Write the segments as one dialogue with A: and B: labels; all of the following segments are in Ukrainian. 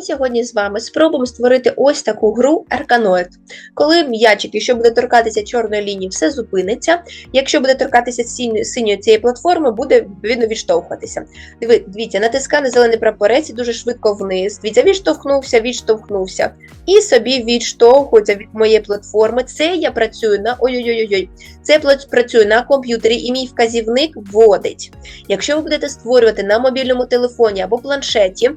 A: Ми сьогодні з вами спробуємо створити ось таку гру Арканоїд. Коли м'ячик, якщо буде торкатися чорної лінії, все зупиниться. Якщо буде торкатися синьої, цієї платформи, буде відповідно відштовхуватися. Дивіться, натискає на зелений прапорець і дуже швидко вниз. Дивіться, відштовхнувся, відштовхнувся. І собі відштовхується від моєї платформи. Це я працюю на ой-ой-ой. Це працюю на комп'ютері, і мій вказівник вводить. Якщо ви будете створювати на мобільному телефоні або планшеті,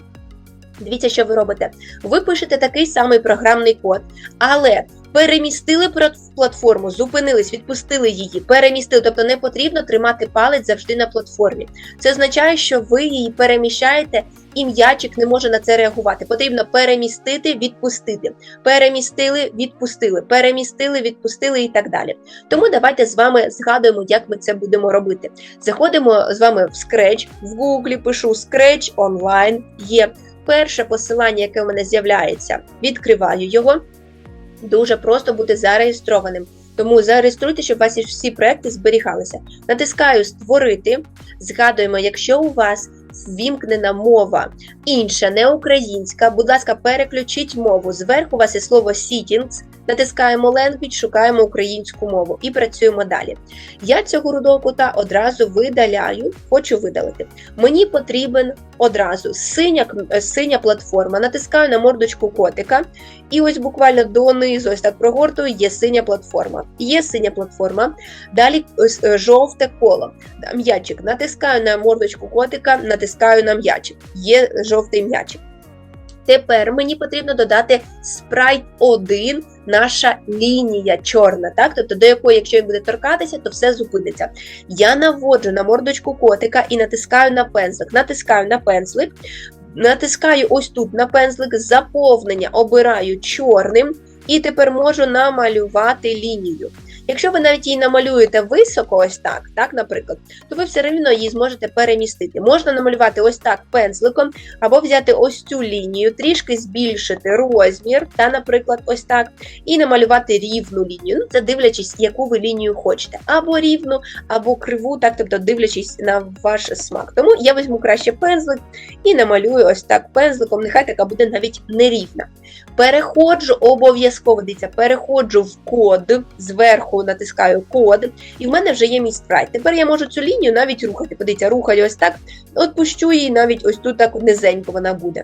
A: дивіться, що ви робите. Ви пишете такий самий програмний код, але перемістили платформу, зупинились, відпустили її, перемістили. Тобто не потрібно тримати палець завжди на платформі. Це означає, що ви її переміщаєте, і м'ячик не може на це реагувати. Потрібно перемістити, відпустити. Перемістили, відпустили, перемістили, відпустили і так далі. Тому давайте з вами згадуємо, як ми це будемо робити. Заходимо з вами в Scratch, в Google пишу Scratch Online. Є перше посилання, яке у мене з'являється. Відкриваю його. Дуже просто бути зареєстрованим. Тому зареєструйте, щоб вас всі проекти зберігалися. Натискаю Створити. Згадуємо, якщо у вас ввімкнена мова інша, не українська, будь ласка, переключіть мову. Зверху у вас є слово Settings, натискаємо Language, шукаємо українську мову і працюємо далі. Я цього рудого кута одразу видаляю, хочу видалити. Мені потрібен одразу синя, синя платформа. Натискаю на мордочку котика, і ось буквально донизу, ось так прогортую, є синя платформа. Є синя платформа. Далі ось, е, жовте коло. М'ячик. Натискаю на мордочку котика, натискаю на м'ячик. Є жовтий м'ячик. Тепер мені потрібно додати спрайт 1, наша лінія чорна, так? Тобто до якої, якщо він буде торкатися, то все зупиниться. Я наводжу на мордочку котика і натискаю на пензлик. Натискаю на пензлик, натискаю ось тут на пензлик, заповнення обираю чорним, і тепер можу намалювати лінію. Якщо ви навіть її намалюєте високо, ось так, так, наприклад, то ви все одно її зможете перемістити. Можна намалювати ось так пензликом, або взяти ось цю лінію, трішки збільшити розмір, та, наприклад, ось так, і намалювати рівну лінію. Ну, це дивлячись, яку ви лінію хочете. Або рівну, або криву, так, тобто дивлячись на ваш смак. Тому я візьму краще пензлик і намалюю ось так пензликом. Нехай така буде навіть нерівна. Переходжу обов'язково, дивіться, переходжу в код, зверху натискаю код, і в мене вже є мій спрайт. Тепер я можу цю лінію навіть рухати. Подивіться, рухаю ось так, от пущу її навіть ось тут так низенько вона буде.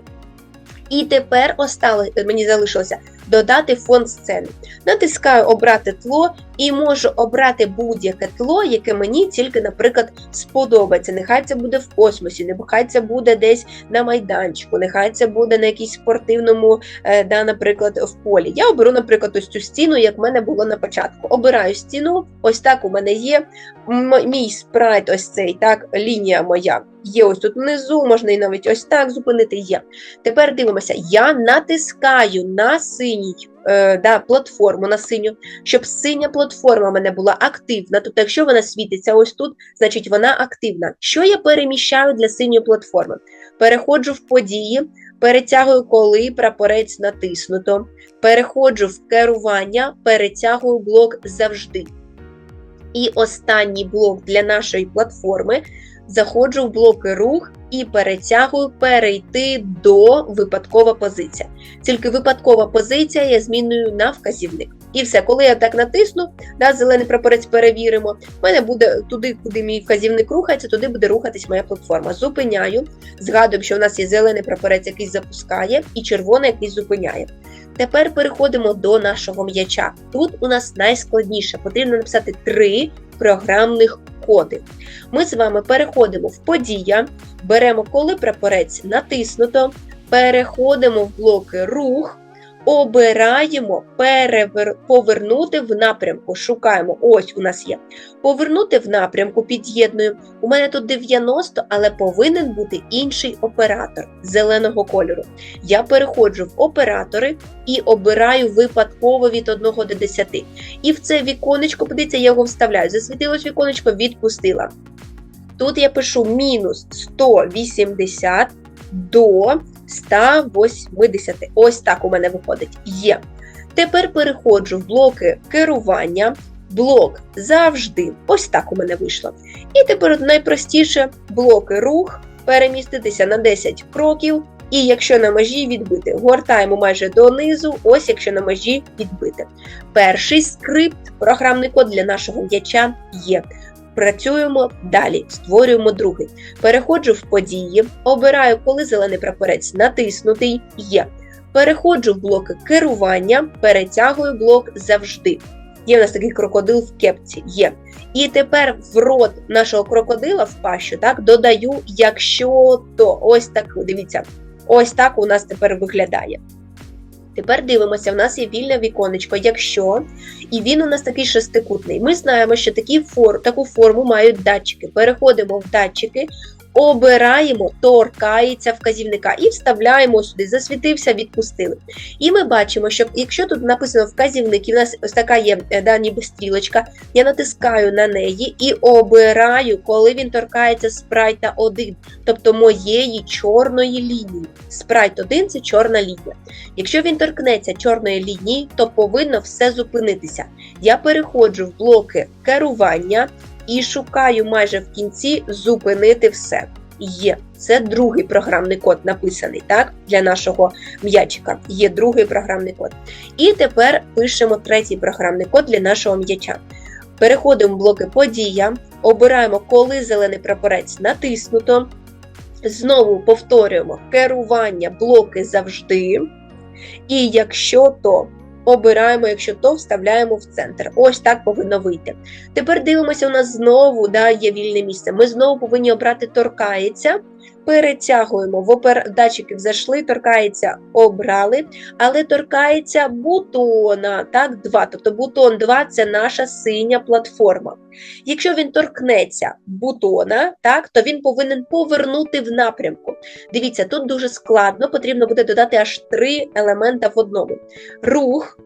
A: І тепер осталось, мені залишилося додати фон сцени. Натискаю обрати тло і можу обрати будь-яке тло, яке мені тільки, наприклад, сподобається. Нехай це буде в космосі, нехай це буде десь на майданчику, нехай це буде на якійсь спортивному, е, да, наприклад, в полі. Я оберу, наприклад, ось цю стіну, як в мене було на початку. Обираю стіну, ось так у мене є. Мій спрайт, ось цей, так, лінія моя. Є ось тут внизу, можна і навіть ось так зупинити. Є. Тепер дивимося, я натискаю на синій е, да, платформу на синю, щоб синя платформа в мене була активна. Тобто, якщо вона світиться ось тут, значить вона активна. Що я переміщаю для синьої платформи? Переходжу в події, перетягую, коли прапорець натиснуто, переходжу в керування, перетягую блок завжди. І останній блок для нашої платформи заходжу в блоки рух і перетягую перейти до випадкова позиція. Тільки випадкова позиція я змінюю на вказівник. І все, коли я так натисну, да, зелений прапорець перевіримо, в мене буде туди, куди мій вказівник рухається, туди буде рухатись моя платформа. Зупиняю, згадуємо, що у нас є зелений прапорець, який запускає, і червоний, який зупиняє. Тепер переходимо до нашого м'яча. Тут у нас найскладніше. Потрібно написати три програмних коди. Ми з вами переходимо в подія, беремо, коли прапорець натиснуто, переходимо в блоки рух, обираємо перевер... повернути в напрямку. Шукаємо, ось у нас є. Повернути в напрямку під'єдную. У мене тут 90, але повинен бути інший оператор зеленого кольору. Я переходжу в оператори і обираю випадково від 1 до 10. І в це віконечко, подивіться, я його вставляю. Засвітилось віконечко, відпустила. Тут я пишу мінус 180 до 180. Ось так у мене виходить. Є. Тепер переходжу в блоки керування, блок завжди. Ось так у мене вийшло. І тепер найпростіше блоки рух, переміститися на 10 кроків, І якщо на межі відбити, гортаємо майже донизу, ось якщо на межі відбити. Перший скрипт, програмний код для нашого м'яча є. Працюємо далі, створюємо другий. Переходжу в події, обираю, коли зелений прапорець натиснутий є. Переходжу в блоки керування, перетягую блок завжди. Є у нас такий крокодил в кепці. Є. І тепер в рот нашого крокодила в пащу так, додаю, якщо то. Ось так, дивіться, ось так у нас тепер виглядає. Тепер дивимося, в нас є вільне віконечко, якщо, і він у нас такий шестикутний. Ми знаємо, що такі фор, таку форму мають датчики. Переходимо в датчики, обираємо, торкається вказівника і вставляємо сюди. Засвітився, відпустили. І ми бачимо, що якщо тут написано вказівник, і в нас ось така є е, да, ніби стрілочка, я натискаю на неї і обираю, коли він торкається спрайта 1, тобто моєї чорної лінії. Спрайт 1 це чорна лінія. Якщо він торкнеться чорної лінії, то повинно все зупинитися. Я переходжу в блоки керування і шукаю майже в кінці зупинити все. Є. Це другий програмний код написаний так, для нашого м'ячика. Є другий програмний код. І тепер пишемо третій програмний код для нашого м'яча. Переходимо в блоки подія, обираємо, коли зелений прапорець натиснуто. Знову повторюємо керування блоки завжди. І якщо то обираємо, якщо то вставляємо в центр. Ось так повинно вийти. Тепер дивимося, у нас знову да, є вільне місце. Ми знову повинні обрати торкається. Перетягуємо в опер... датчиків зайшли, торкається, обрали, але торкається бутона, так, 2. Тобто бутон 2 це наша синя платформа. Якщо він торкнеться бутона, так, то він повинен повернути в напрямку. Дивіться, тут дуже складно, потрібно буде додати аж три елемента в одному. Рух.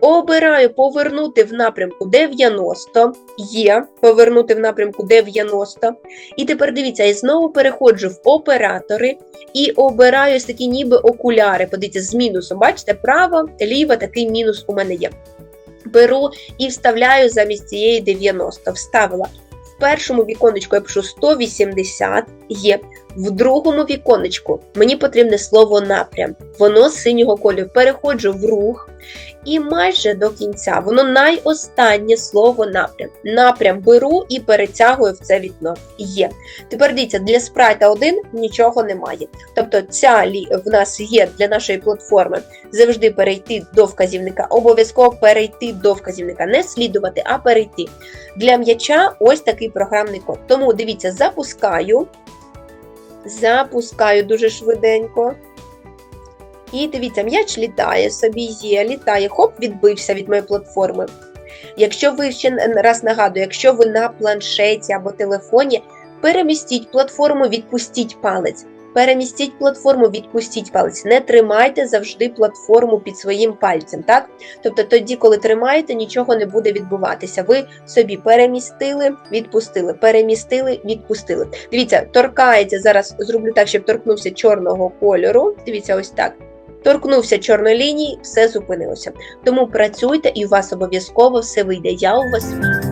A: Обираю повернути в напрямку 90. Є повернути в напрямку 90. І тепер дивіться, я знову переходжу в оператори і обираю ось такі ніби окуляри. Подивіться, з мінусом. Бачите, право, ліво, такий мінус у мене є. Беру і вставляю замість цієї 90. Вставила. В першому віконечку я пишу 180 є. В другому віконечку мені потрібне слово напрям. Воно з синього кольору. Переходжу в рух. І майже до кінця воно найостаннє слово напрям. Напрям беру і перетягую в це вікно. Є. Тепер дивіться, для спрайта 1 нічого немає. Тобто ця лі в нас є для нашої платформи завжди перейти до вказівника. Обов'язково перейти до вказівника. Не слідувати, а перейти. Для м'яча ось такий програмний код. Тому дивіться, запускаю. Запускаю дуже швиденько. І дивіться, м'яч літає собі, є, літає, хоп, відбився від моєї платформи. Якщо ви ще раз нагадую, якщо ви на планшеті або телефоні, перемістіть платформу, відпустіть палець. Перемістіть платформу, відпустіть палець. Не тримайте завжди платформу під своїм пальцем. так? Тобто тоді, коли тримаєте, нічого не буде відбуватися. Ви собі перемістили, відпустили, перемістили, відпустили. Дивіться, торкається зараз, зроблю так, щоб торкнувся чорного кольору. Дивіться, ось так. Торкнувся чорної лінії, все зупинилося. Тому працюйте і у вас обов'язково все вийде. Я у вас вірю.